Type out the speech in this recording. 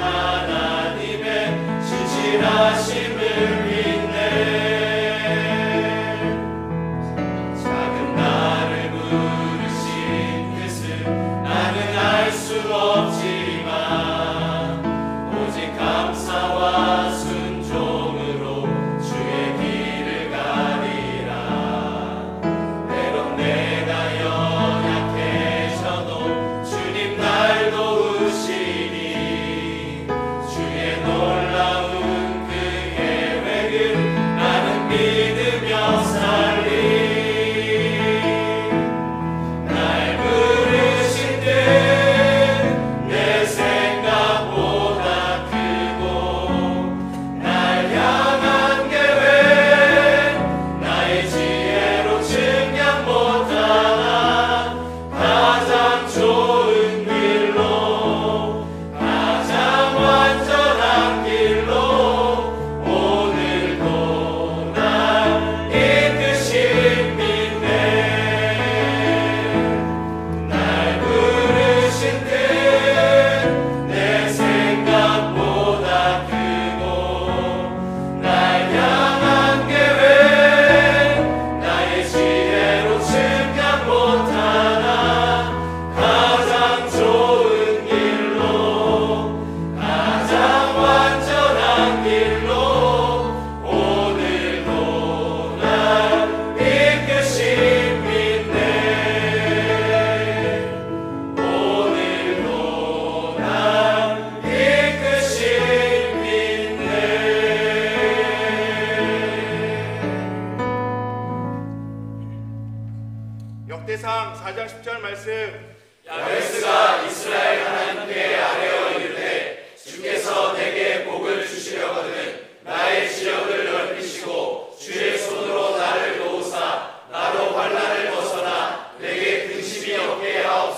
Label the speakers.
Speaker 1: 하나님의 신실하심을
Speaker 2: 열왕기상 4장 10절 말씀.
Speaker 1: 야베스가 이스라엘 하나님께 아뢰어 이르되 주께서 내게 복을 주시려거든 나의 지역을 넓히시고 주의 손으로 나를 놓으사 나로 환란을 벗어나 내게 근심이 없게 하옵소서.